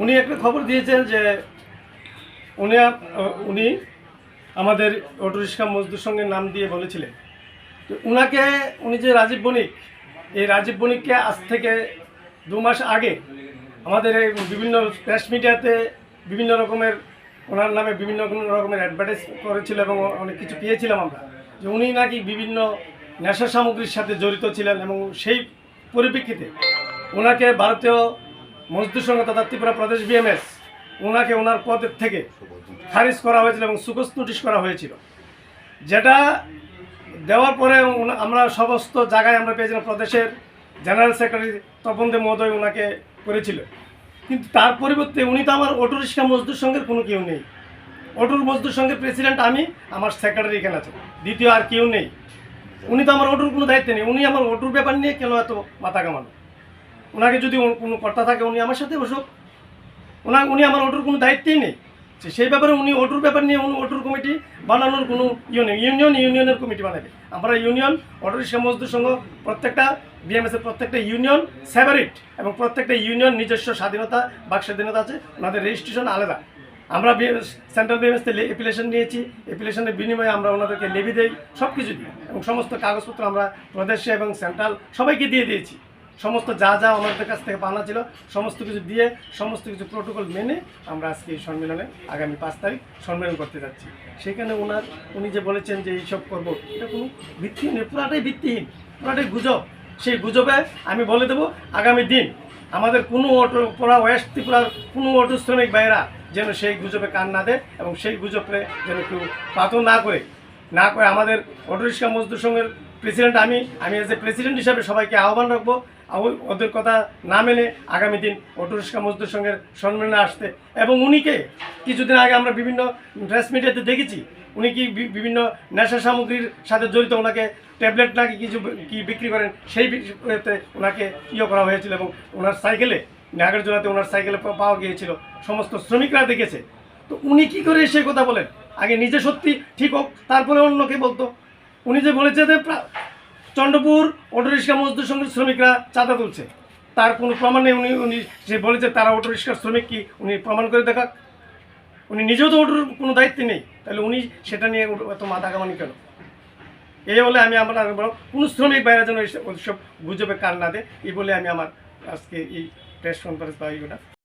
উনি একটা খবর দিয়েছেন যে উনি উনি আমাদের অটোরিক্সা মজদুর সঙ্গে নাম দিয়ে বলেছিলেন। তো উনাকে, উনি যে রাজীব বণিক, এই রাজীব বণিককে আজ থেকে দু মাস আগে আমাদের এই বিভিন্ন প্রেস মিডিয়াতে বিভিন্ন রকমের, ওনার নামে বিভিন্ন রকমের অ্যাডভার্টাইজ করেছিল এবং অনেক কিছু পেয়েছিলাম আমরা। যে উনি নাকি বিভিন্ন নেশা সামগ্রীর সাথে জড়িত ছিলেন এবং সেই পরিপ্রেক্ষিতে ওনাকে ভারতীয় মজদুর সংঘ তথা ত্রিপুরা প্রদেশ বিএমএস ওনাকে ওনার পদের থেকে খারিজ করা হয়েছিল এবং সুকস নোটিশ করা হয়েছিল। যেটা দেওয়ার পরে আমরা সমস্ত জায়গায় আমরা পেয়েছিলাম প্রদেশের জেনারেল সেক্রেটারি তপন দে মহোদয় ওনাকে করেছিল। কিন্তু তার পরিবর্তে উনি তো আমার অটো রিক্সা মজদুর সঙ্গের কোনো কেউ নেই। অটোর মজদুর সঙ্গের প্রেসিডেন্ট আমি, আমার সেক্রেটারি এখানে আছে। দ্বিতীয় আর কেউ নেই। উনি তো আমার অটোর কোনো দায়িত্ব নেই। উনি আমার অটোর ব্যাপার নিয়ে কেন এত মাথা কামানো ওনাকে যদি কোনো কর্তা থাকে, উনি আমার সাথে বসুক। ওনা, উনি আমার অটোর কোনো দায়িত্বই নেই। সেই ব্যাপারে উনি অটোর ব্যাপার নিয়ে উনি অটোর কমিটি বানানোর কোনো ইয়ে নেই। ইউনিয়ন ইউনিয়নের কমিটি বানাবে। আমরা ইউনিয়ন অটো রিক্সা মজদুর সংঘ প্রত্যেকটা বিএমএস এর প্রত্যেকটা ইউনিয়ন সেপারেট এবং প্রত্যেকটা ইউনিয়ন নিজস্ব স্বাধীনতা, বাক স্বাধীনতা আছে, ওনাদের রেজিস্ট্রেশন আলাদা। আমরা সেন্ট্রাল বিএমএস থেকে অ্যাপ্লিকেশন নিয়েছি। অ্যাপ্লিকেশনের বিনিময়ে আমরা ওনাদেরকে লেবি দেই সব কিছু দিই এবং সমস্ত কাগজপত্র আমরা প্রদেশে এবং সেন্ট্রাল সবাইকে দিয়ে দিয়েছি। সমস্ত যা যা আমাদের কাছ থেকে পাওনা ছিল, সমস্ত কিছু দিয়ে, সমস্ত কিছু প্রোটোকল মেনে আমরা আজকে এই সম্মেলনে আগামী পাঁচ তারিখ সম্মেলন করতে যাচ্ছি। সেখানে ওনার উনি যে বলেছেন যে এইসব করব, এটা কোনো ভিত্তিহীন পুরাটাই ভিত্তিহীন, পুরাটাই গুজব। সেই গুজবে আমি বলে দেবো, আগামী দিন আমাদের কোনো অটো, পুরা ওয়েস্ট ত্রিপুরার কোনো অটো শ্রমিক ভাইয়েরা যেন সেই গুজবে কান না দেয় এবং সেই গুজবে যেন কেউ পাথর না করে না করে আমাদের অটো রিক্সা মজদুর সঙ্গের প্রেসিডেন্ট আমি আমি এজ এ প্রেসিডেন্ট হিসাবে সবাইকে আহ্বান রাখব। ওদের কথা না মেনে আগামী দিন অটো রিক্সা মজদুর সঙ্গে সম্মেলনে আসতে। এবং উনিকে কিছুদিন আগে আমরা বিভিন্ন প্রেস মিডিয়াতে দেখেছি, উনি কি বিভিন্ন নেশা সামগ্রীর সাথে জড়িত, ওনাকে ট্যাবলেট নাকি কিছু কি বিক্রি করেন, সেই বিষয়তে ওনাকে ইয়ে করা হয়েছিল এবং ওনার সাইকেলে নাগারজোড়াতে ওনার সাইকেলে পাওয়া গিয়েছিল, সমস্ত শ্রমিকরা দেখেছে। তো উনি কি করে সে কথা বলেন? আগে নিজে সত্যি ঠিক হোক, তারপরে অন্যকে বলতো। উনি যে বলেছে যে প্রা- চন্দ্রপুর অটোরিক্সা মজদুর সঙ্গে শ্রমিকরা চাঁদা তুলছে, তার কোনো প্রমাণ নেই। উনি উনি যে বলেছে তারা অটোরিক্সার শ্রমিক কি, উনি প্রমাণ করে দেখাক। উনি নিজেও তো অটোর কোনো দায়িত্ব নেই। তাহলে উনি সেটা নিয়ে এত মাথা কামানি কেন? এই বলে আমি আমার আর বড় কোনো শ্রমিক বাইরে যেন ওইসব গুজবে কান না দেয়, এই বলে আমি আমার আজকে এই প্রেস কনফারেন্স বা